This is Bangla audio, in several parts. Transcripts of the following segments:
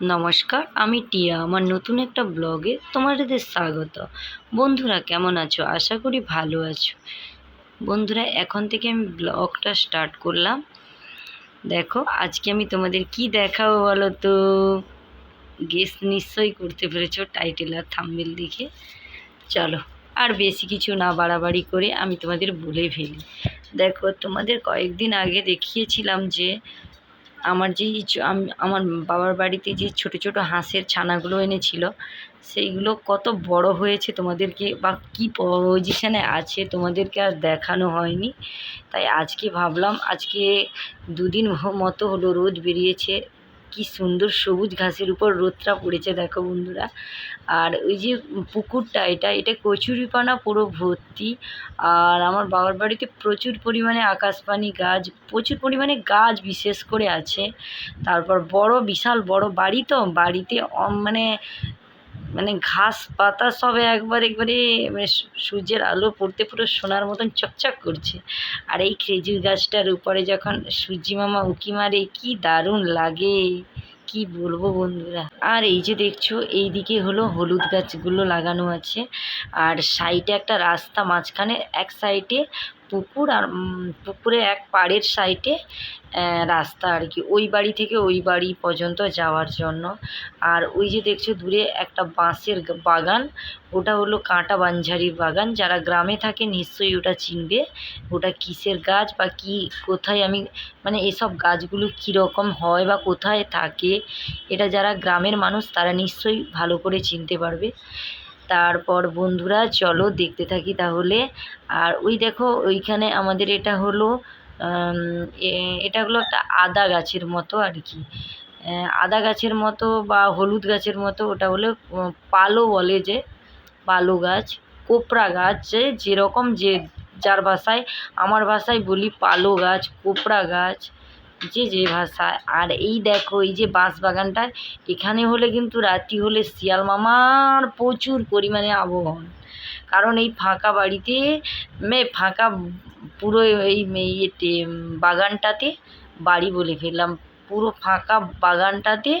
নমস্কার, আমি টিয়া। আমার নতুন একটা ব্লগে তোমাদের স্বাগত। বন্ধুরা, কেমন আছো? আশা করি ভালো আছো। বন্ধুরা, এখন থেকে আমি ব্লগটা স্টার্ট করলাম। দেখো, আজকে আমি তোমাদের কি দেখাবো বলো তো? গেস নিশ্চয়ই করতে পেরেছ টাইটেল আর থাম্বেল দেখে। চলো, আর বেশি কিছু না বাড়াবাড়ি করে আমি তোমাদের বলে ফেলি। দেখো, তোমাদের কয়েকদিন আগে দেখিয়েছিলাম যে আমার যেই আমার বাবার বাড়িতে যে ছোট ছোট হাঁসের ছানাগুলো এনেছিল, সেইগুলো কত বড় হয়েছে তোমাদেরকে বা কী পজিশানে আছে তোমাদেরকে আর দেখানো হয়নি। তাই আজকে ভাবলাম, আজকে দুদিন মতো হলো রোদ বেরিয়েছে। কি সুন্দর সবুজ ঘাসের উপর রোদটা পড়েছে, দেখো বন্ধুরা। আর ওই যে পুকুরটা এটা এটা কচুরিপানা পুরো ভর্তি। আর আমার বাবার বাড়িতে প্রচুর পরিমাণে আকাশপানি গাছ, প্রচুর পরিমাণে গাছ বিশেষ করে আছে। তারপর বড়, বিশাল বড় বাড়ি তো, বাড়িতে মানে মানে ঘাস, পাতা সব একবার একবারে মানে সূর্যের আলো পড়তে পুরো সোনার মতন চকচক করছে। আর এই খেজুর গাছটার উপরে যখন সূর্যি মামা উঁকি মারে, কি দারুণ লাগে। কি বলব বন্ধুরা? আর এই যে দেখছ, এই দিকে হলো হলুদ গাছগুলো লাগানো আছে। আর সাইডে একটা রাস্তা, মাঝখানে এক সাইডে পুকুর আর পুকুরে এক পাড়ের সাইডে রাস্তা আর কি। ওই বাড়ি থেকে ওই বাড়ি পর্যন্ত যাওয়ার জন্য। আর ওই যে দেখছ দূরে একটা বাঁশের বাগান। ওটা হলো কাঁটা বাঞ্ঝারির বাগান। যারা গ্রামে থাকে নিশ্চয়ই ওটা চিনবে। ওটা কিসের গাছ বা কি, কোথায় আমি মানে এসব গাছগুলো কীরকম হয় বা কোথায় থাকে, এটা যারা গ্রামের মানুষ তারা নিশ্চয়ই ভালো করে চিনতে পারবে। তারপর বন্ধুরা, চলো দেখতে থাকি তাহলে। আর ওই দেখো, ওইখানে আমাদের এটা হলো এটা হলো একটা আদা গাছের মতো আর কি। আদা গাছের মতো বা হলুদ গাছের মতো, ওটা হলো পালো বলে যে, পালো গাছ, কোপরা গাছ যেরকম যে, যার ভাষায়, আমার ভাষায় বলি পালো গাছ, কোপরা গাছ। যে যে ভাষা। আর এই দেখো, এই যে বাঁশ বাগানটা এখানে হলে কিন্তু রাত্রি হলে শিয়াল মামার প্রচুর পরিমাণে আবহন। কারণ এই ফাঁকা বাড়িতে, মে, ফাঁকা পুরো এই ইয়েতে বাগানটাতে বাড়ি বলে ফেললাম। পুরো ফাঁকা বাগানটাতে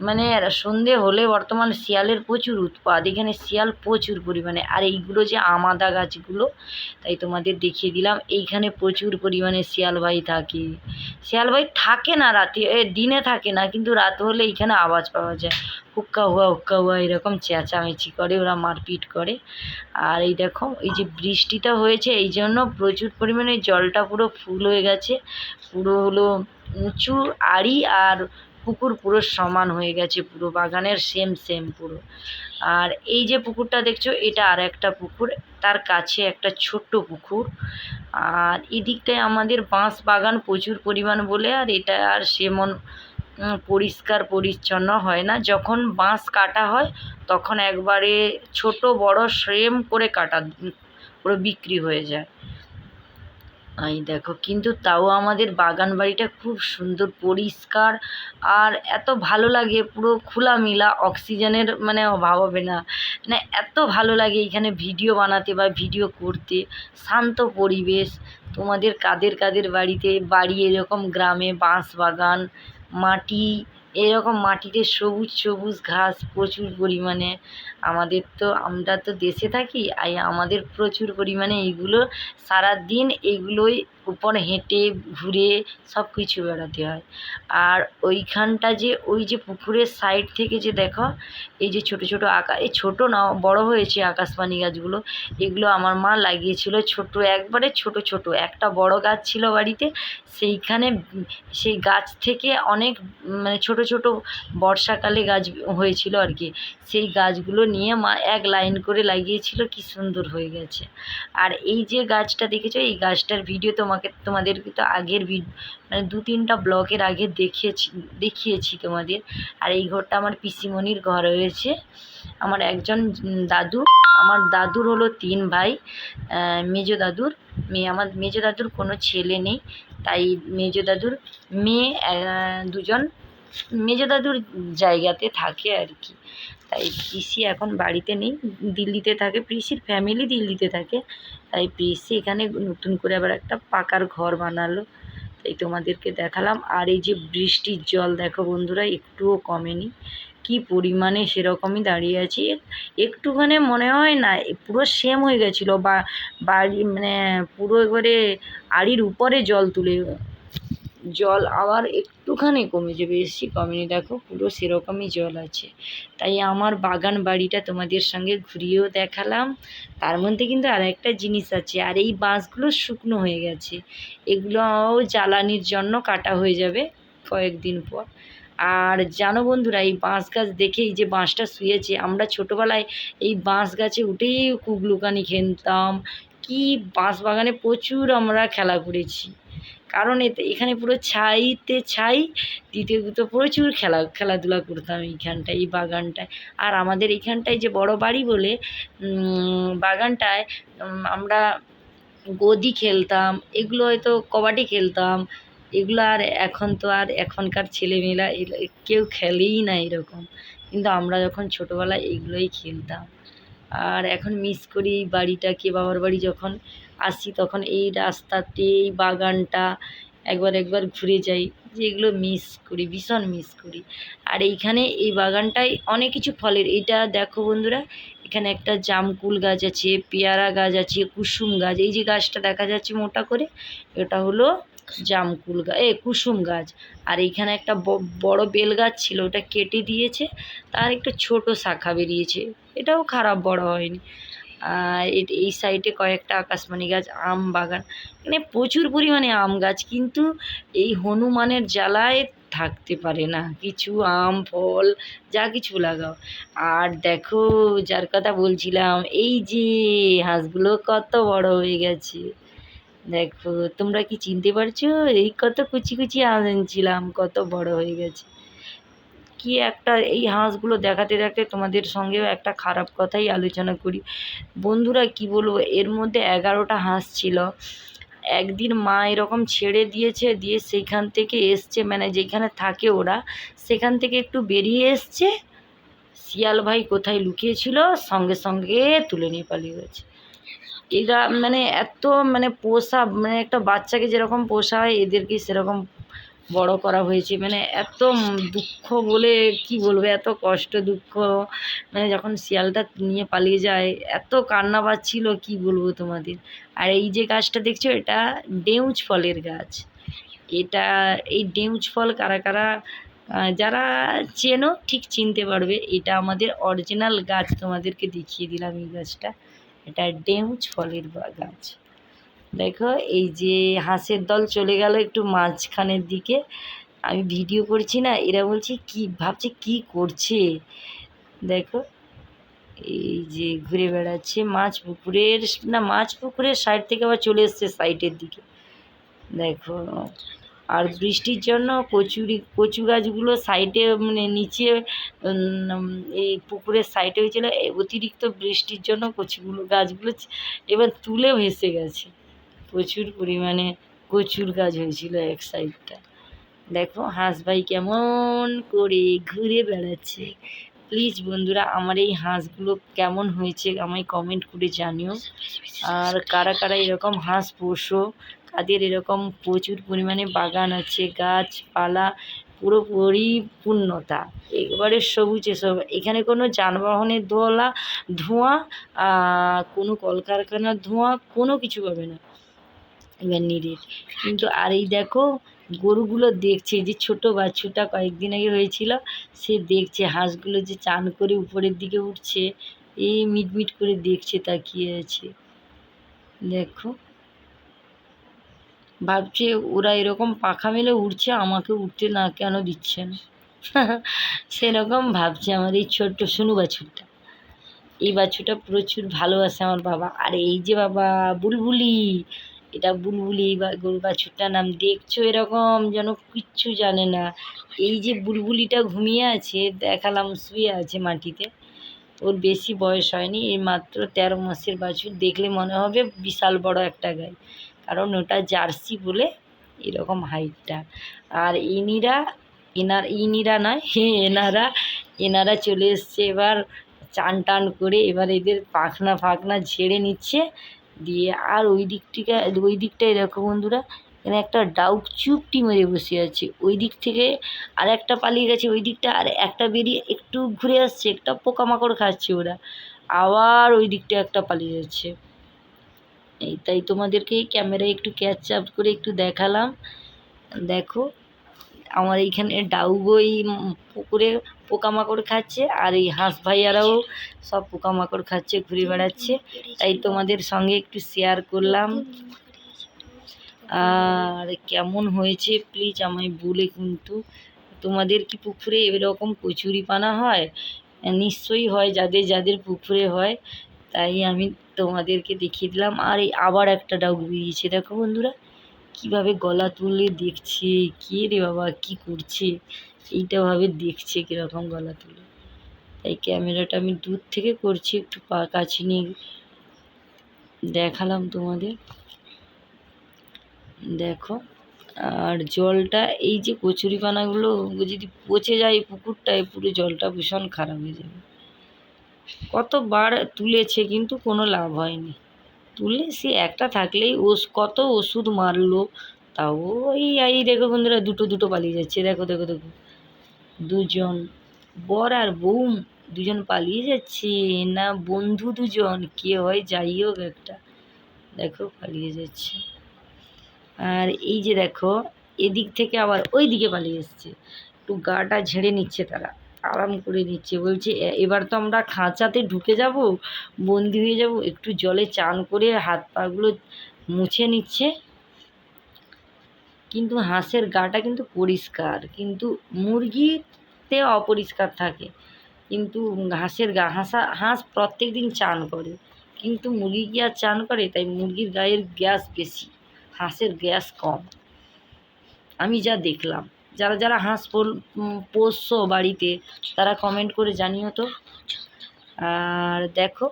মানে সন্ধে হলে বর্তমান শিয়ালের প্রচুর উৎপাত, এখানে শিয়াল প্রচুর পরিমাণে। আর এইগুলো যে আমাদা গাছগুলো, তাই তোমাদের দেখিয়ে দিলাম, এইখানে প্রচুর পরিমাণে শিয়াল ভাই থাকে। শিয়াল ভাই থাকে না রাতে দিনে থাকে না, কিন্তু রাত হলে এইখানে আওয়াজ পাওয়া যায়। হুক্কা হুয়া হুক্কা হুয়া, এরকম চেঁচামেচি করে, ওরা মারপিট করে। আর এই দেখো, এই যে বৃষ্টিটা হয়েছে, এই জন্য প্রচুর পরিমাণে জলটা পুরো ফুল হয়ে গেছে। পুরো হলো উঁচু, আড়ি আর পুকুর পুরো সমান হয়ে গেছে, পুরো বাগানের সেম সেম পুরো। আর এই যে পুকুরটা দেখছ, এটা আর একটা পুকুর, তার কাছে একটা ছোট্ট পুকুর। আর এদিকটায় আমাদের বাঁশ বাগান প্রচুর পরিমাণ বলে, আর এটা আর সেমন পরিষ্কার পরিচ্ছন্ন হয় না। যখন বাঁশ কাটা হয়, তখন একবারে ছোট বড় সেম করে কাটা, পুরো বিক্রি হয়ে যায়। এই দেখো, কিন্তু তাও আমাদের বাগান বাড়িটা খুব সুন্দর, পরিষ্কার আর এত ভালো লাগে, পুরো খোলামেলা, অক্সিজেনের মানে অভাব হবে না। মানে এত ভালো লাগে এখানে ভিডিও বানাতে বা ভিডিও করতে, শান্ত পরিবেশ, তোমাদের কাদের কাদের বাড়িতে, বাড়ি এরকম গ্রামে বাঁশ বাগান মাটি এরকম মাটিতে সবুজ সবুজ ঘাস প্রচুর পরিমাণে। আমাদের তো, আমরা তো দেশে থাকি, আর আমাদের প্রচুর পরিমাণে এইগুলো সারাদিন এইগুলোই উপর হেঁটে, ঘুরে সব কিছু বেড়াতে হয়। আর ওইখানটা যে, ওই যে পুকুরের সাইড থেকে যে দেখো, এই যে ছোট ছোট আকা, এই ছোট না, বড় হয়েছে আকাশপানি গাছগুলো, এগুলো আমার মা লাগিয়েছিল ছোট, একবারে ছোট ছোট। একটা বড় গাছ ছিল বাড়িতে, সেইখানে, সেই গাছ থেকে অনেক মানে ছোট ছোট বর্ষাকালে গাছ হয়েছিল আর কি। সেই গাছগুলো নিয়ে মা এক লাইন করে লাগিয়েছিল, কি সুন্দর হয়ে গেছে। আর এই যে গাছটা দেখেছ, এই গাছটার ভিডিও তোমাকে, তোমাদেরকে তো আগের মানে দু তিনটা ব্লগের আগে দেখিয়েছি দেখিয়েছি তোমাদের। আর এই ঘরটা আমার পিসিমণির ঘর হয়েছে আমার একজন দাদু, আমার দাদুর হলো তিন ভাই মেজো দাদুর মেয়ে। আমার মেজো দাদুর কোনো ছেলে নেই, তাই মেজো দাদুর মেয়ে দুজন মেজো দাদুর জায়গাতে থাকে আর কি। তাই পিসি এখন বাড়িতে নেই, দিল্লিতে থাকে, পিসির ফ্যামিলি দিল্লিতে থাকে। তাই পিসি এখানে নতুন করে আবার একটা পাকার ঘর বানালো। তাই তোমাদেরকে দেখালাম। আর এই যে বৃষ্টির জল, দেখো বন্ধুরা, একটুও কমেনি। কি পরিমাণে সেরকমই দাঁড়িয়ে আছি। একটুখানি মনে হয় না পুরো সেম হয়ে গেছিল। বা, বাড়ি মানে পুরো একবারে আড়ির উপরে জল তুলে জল আবার একটুখানি কমেছে বেশি কমেনি। দেখো, পুরো সেরকমই জল আছে। তাই আমার বাগান বাড়িটা তোমাদের সঙ্গে ঘুরিয়েও দেখালাম। তার মধ্যে কিন্তু আর একটা জিনিস আছে, আর এই বাঁশগুলো শুকনো হয়ে গেছে। এগুলোও জ্বালানির জন্য কাটা হয়ে যাবে কয়েকদিন পর। আর জানো বন্ধুরা, এই বাঁশ গাছ দেখেই যে বাঁশটা শুয়েছে, আমরা ছোটোবেলায় এই বাঁশ গাছে উঠেই কুগলুকানি খেলতাম। কি বাঁশ বাগানে প্রচুর আমরা খেলা করেছি। কারণ এতে, এখানে পুরো ছাইতে ছাই দ্বিতীয়ত প্রচুর খেলা, খেলাধুলা করতাম এইখানটায়, এই বাগানটায়। আর আমাদের এইখানটায় যে বড় বাড়ি বলে বাগানটায় আমরা গদি খেলতাম, এগুলো হয়তো কবাডি খেলতাম, এগুলো আর এখন তো আর এখনকার ছেলেমেয়েরা কেউ খেলেই না এরকম। কিন্তু আমরা যখন ছোটোবেলায় এগুলোই খেলতাম। আর এখন মিস করি বাড়িটাকে, বাবার বাড়ি যখন আসি তখন এই রাস্তাতে এই বাগানটা একবার একবার ঘুরে যাই, যেগুলো মিস করি, ভীষণ মিস করি। আর এইখানে এই বাগানটায় অনেক কিছু ফলের এটা দেখো বন্ধুরা, এখানে একটা জামকুল গাছ আছে, পেয়ারা গাছ আছে, কুসুম গাছ, এই যে গাছটা দেখা যাচ্ছে মোটা করে, এটা হলো জামকুল গাছ এ কুসুম গাছ। আর এইখানে একটা বড় বেল গাছ ছিল, ওটা কেটে দিয়েছে, তার একটা ছোট শাখা বেরিয়েছে, এটাও খারাপ বড় হয়নি। এই সাইডে কয়েকটা আকাশমণি গাছ, আম বাগান মানে প্রচুর পরিমাণে আম গাছ, কিন্তু এই হনুমানের জ্বালায় থাকতে পারে না। কিছু আম, ফল, যা কিছু লাগাও। আর দেখো, যার কথা বলছিলাম, এই যে হাঁসগুলো কত বড় হয়ে গেছে। দেখো, তোমরা কি চিনতে পারছ? এই কত কুচি কুচি আনছিলাম কত বড় হয়ে গেছে। কি একটা এই হাঁসগুলো দেখাতে দেখাতে তোমাদের সঙ্গেও একটা খারাপ কথাই আলোচনা করি। বন্ধুরা, কি বলব? এর মধ্যে এগারোটা হাঁস ছিল। একদিন মা এরকম ছেড়ে দিয়েছে, দিয়ে সেইখান থেকে এসছে মানে যেখানে থাকে ওরা, সেখান থেকে একটু বেরিয়ে এসছে। শিয়াল ভাই কোথায় লুকিয়েছিল? সঙ্গে সঙ্গে তুলে নিয়ে পালিয়ে গেছে। এরা মানে এত মানে পোষা মানে একটা বাচ্চাকে যেরকম পোষা হয়, এদেরকে সেরকম বড় করা হয়েছে। মানে এত দুঃখ বলে কি বলব, এত কষ্ট, দুঃখ। মানে যখন শিয়ালটা নিয়ে পালিয়ে যায়, এত কান্না পাচ্ছিল, কি বলব তোমাদের? আর এই যে গাছটা দেখছ, এটা ডেউচ ফলের গাছ। এটা, এই ডেউচ ফল কারা কারা যারা চেনো ঠিক চিনতে পারবে, এটা আমাদের অরিজিনাল গাছ তোমাদেরকে দেখিয়ে দিলাম এই গাছটা। এটা ডেউচ ফলের গাছ। দেখো, এই যে হাঁসের দল চলে গেল একটু মাঝখানের দিকে। আমি ভিডিও করছি না, এরা বলছে, কি ভাবছে, কি করছে? দেখো, এই যে ঘুরে বেড়াচ্ছে মাছ পুকুরের, না, মাছ পুকুরের সাইড থেকে আবার চলে এসছে সাইডের দিকে। দেখো, আর বৃষ্টির জন্য কচুরি, কচু গাছগুলো সাইডে মানে নিচে এই পুকুরের সাইডে হয়েছিল অতিরিক্ত বৃষ্টির জন্য কচুগুলো গাছগুলো এবার তুলে ভেসে গেছে। প্রচুর পরিমাণে কচুর গাছ হয়েছিল এক সাইডটা। দেখো হাঁস ভাই কেমন করে ঘুরে বেড়াচ্ছে। প্লিজ বন্ধুরা, আমার এই হাঁসগুলো কেমন হয়েছে আমায় কমেন্ট করে জানিও। আর কারা কারা এরকম হাঁস পোষো, কাদের এরকম প্রচুর পরিমাণে বাগান আছে, গাছপালা পুরো পরিপূর্ণতা একবারে সবুজে সব। এখানে কোনো যানবাহনের ধোলা ধোঁয়া কোনো কলকারখানার ধোঁয়া, কোনো কিছু পাবে না। এবার নিরেট কিন্তু আর এই দেখো, গরুগুলো দেখছে যে ছোটো বাছুরটা কয়েকদিন আগে হয়েছিল, সে দেখছে, হাঁসগুলো যে চান করে উপরের দিকে উঠছে, এই মিটমিট করে দেখছে, তাকিয়ে আছে। দেখো। ভাবছে, ওরা এরকম পাখা মেলে উঠছে আমাকে উঠতে না কেন দিচ্ছে না? সেরকম ভাবছে আমার এই ছোট্ট সোনু বাছুরটা। এই বাছুরটা প্রচুর ভালোবাসে আমার বাবা। আর এই যে বাবা, বুলবুলি এটা বুলবুলি বা গরু বাছুরটার নাম। দেখছ এরকম যেন কিচ্ছু জানে না। এই যে বুলবুলিটা ঘুমিয়ে আছে, দেখালাম শুয়ে আছে মাটিতে। ওর বেশি বয়স হয়নি, এই মাত্র তেরো মাসের বাছুর দেখলে মনে হবে বিশাল বড় একটা গাই। কারণ ওটা জার্সি বলে এরকম হাইটটা। আর ইনিরা, এনার, ইনিরা নয় হে এনারা এনারা চলে এসছে এবার চান টান করে। এবার এদের পাখনা ফাখনা ঝেড়ে নিচ্ছে। দিয়ে আর ওই দিকটিকা, ওই দিকটায় দেখো বন্ধুরা, এখানে একটা ডাউক চুপটি মেরে বসে আছে। ওই দিক থেকে আর একটা পালিয়ে গেছে, ওই দিকটা আর একটা বেরিয়ে একটু ঘুরে আসছে, একটা পোকামাকড় খাচ্ছে ওরা। আবার ওই দিকটা একটা পালিয়ে যাচ্ছে। এই তাই তোমাদেরকে ক্যামেরায় একটু ক্যাচ আপ করে একটু দেখালাম। দেখো আমার এইখানে ডাউগই পুকুরে পোকামাকড় খাচ্ছে, আর এই হাঁস ভাইয়ারাও সব পোকামাকড় খাচ্ছে, ঘুরে বেড়াচ্ছে। তাই তোমাদের সঙ্গে একটু শেয়ার করলাম। আর কেমন হয়েছে প্লিজ আমায় বলে কিন্তু। তোমাদের কি পুকুরে এরকম কচুরি পানা হয়? নিশ্চয়ই হয়, যাদের যাদের পুকুরে হয়, তাই আমি তোমাদেরকে দেখিয়ে দিলাম। আর এই আবার একটা ডাউক বেরিয়েছে। দেখো বন্ধুরা। কীভাবে গলা তুলে দেখছে? কে রে বাবা? কি করছে? এইটা ভাবে দেখছে কীরকম গলা তুলে। তাই ক্যামেরাটা আমি দূর থেকে করছি, একটু পা কাছে নিয়ে দেখালাম তোমাদের। দেখো, আর জলটা, এই যে কচুরিপানাগুলো, যদি পচে যায় পুকুরটায়, পুরো জলটা ভীষণ খারাপ হয়ে যাবে। কতবার তুলেছে, কিন্তু কোনো লাভ হয়নি। তুলে সে একটা থাকলেই ওষ কত ওষুধ মারলো, তাও ওই এই দেখো বন্ধুরা, দুটো দুটো পালিয়ে যাচ্ছে, দেখো দেখো দেখো। দুজন বর আর বউ দুজন পালিয়ে যাচ্ছে, না বন্ধু দুজন, কে হয় যাই হোক একটা, দেখো, পালিয়ে যাচ্ছে। আর এই যে দেখো, এদিক থেকে আবার ওই দিকে পালিয়ে এসছে, একটু গাটা ঝেড়ে নিচ্ছে তারা। আরাম করে নিচ্ছে বলছে এবার তো আমরা খাঁচাতে ঢুকে যাব, বন্দি হয়ে যাব, একটু জলে চান করে হাত পাগুলো মুছে নিচ্ছে। কিন্তু হাঁসের গাটা কিন্তু পরিষ্কার, কিন্তু মুরগিতে অপরিষ্কার থাকে। কিন্তু হাঁসের গা, হাঁসা, হাঁস প্রত্যেক দিন চান করে, কিন্তু মুরগি কি আর চান করে? তাই মুরগির গায়ের গ্যাস বেশি, হাঁসের গ্যাস কম। আমি যা দেখলাম যারা যারা হাঁস পোষ্য বাড়িতে, তারা কমেন্ট করে জানিও তো। আর দেখো,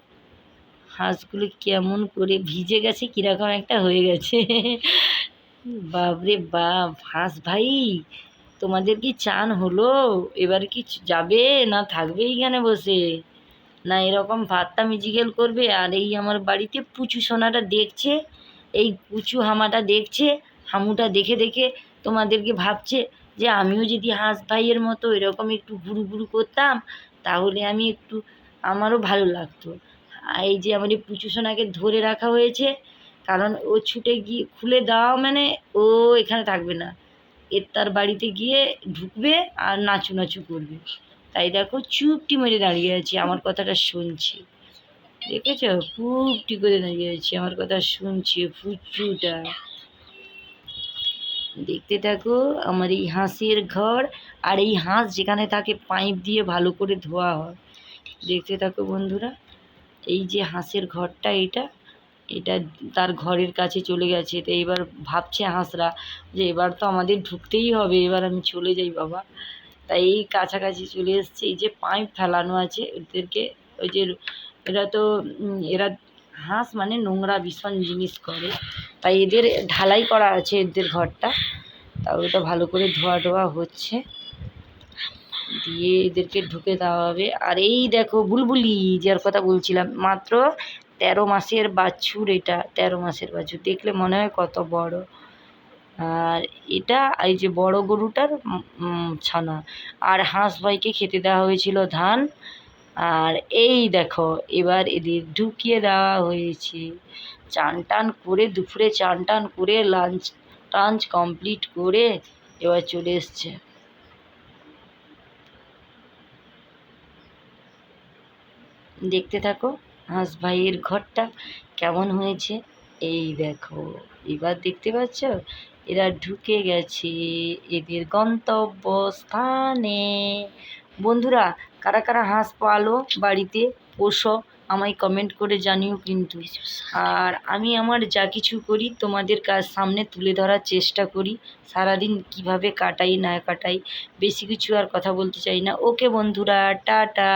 হাঁসগুলো কেমন করে ভিজে গেছে, কীরকম একটা হয়ে গেছে। বাপরে বাপ, হাঁস ভাই, তোমাদের কি চান হলো? এবার কি যাবে না থাকবে এইখানে বসে? না এরকম ভাতটা মিজিগেল করবে, আর এই আমার বাড়িতে পুচু সোনাটা দেখছে, এই পুচু হামাটা দেখছে, হামুটা দেখে দেখে তোমাদেরকে ভাবছে যে আমিও যদি হাঁস ভাইয়ের মতো এরকম একটু ঘুরু ঘুরু করতাম, তাহলে আমি একটু আমারও ভালো লাগতো। এই যে আমার এই পুচু সোনাকে ধরে রাখা হয়েছে, কারণ ও ছুটে গিয়ে খুলে দেওয়া মানে ও এখানে থাকবে না। এর তার বাড়িতে গিয়ে ঢুকবে আর নাচু নাচু করবে। তাই দেখো চুপটি মেরে দাঁড়িয়ে আছে, আমার কথাটা শুনছে। দেখেছ? ফুপটি করে দাঁড়িয়ে আছে, আমার কথা শুনছে, ফুচুটা। দেখতে থাকো, আমার এই হাঁসের ঘর আর এই হাঁস যেখানে থাকে পাইপ দিয়ে ভালো করে ধোয়া হয়। দেখতে থাকো বন্ধুরা, এই যে হাঁসের ঘরটা এটা এটা তার ঘরের কাছে চলে গেছে। তো এবার ভাবছে হাঁসরা যে এবার তো আমাদের ঢুকতেই হবে, এবার আমি চলে যাই বাবা। তাই এই কাছাকাছি চলে এসছে, এই যে পাইপ ফেলানো আছে ওদেরকে, ওই যে এরা তো এরা হাঁস মানে নোংরা ভীষণ জিনিস করে। তাই এদের ঢালাই করা আছে এদের ঘরটা। তা ওটা ভালো করে ধোয়া ধোয়া হচ্ছে। দিয়ে এদেরকে ঢুকে দেওয়া হবে। আর এই দেখো বুলবুলি যার কথা বলছিলাম, মাত্র তেরো মাসের বাছুর এটা, তেরো মাসের বাছুর। দেখলে মনে হয় কত বড়। আর এটা, এই যে বড় গরুটার ছানা। আর হাঁস ভাইকে খেতে দেওয়া হয়েছিল ধান। আর এই দেখো, এবার এদের ঢুকিয়ে দেওয়া হয়েছে। চান টান করে, দুপুরে চান টান করে লাঞ্চ টাঞ্চ কমপ্লিট করে এবার চলে এসছে। দেখতে থাকো, হাঁস ভাইয়ের ঘরটা কেমন হয়েছে? এই দেখো, এবার দেখতে পাচ্ছ? এরা ঢুকে গেছে এদের গন্তব্য স্থানে বন্ধুরা, কারা কারা হাঁস পালো বাড়িতে? পোষো। আমায় কমেন্ট করে জানিও কিন্তু। আর আমি আমার যা কিছু করি তোমাদের কাজ সামনে তুলে ধরার চেষ্টা করি। সারাদিন কীভাবে কাটাই, না কাটাই, বেশি কিছু আর কথা বলতে চাই না। ওকে বন্ধুরা, টাটা!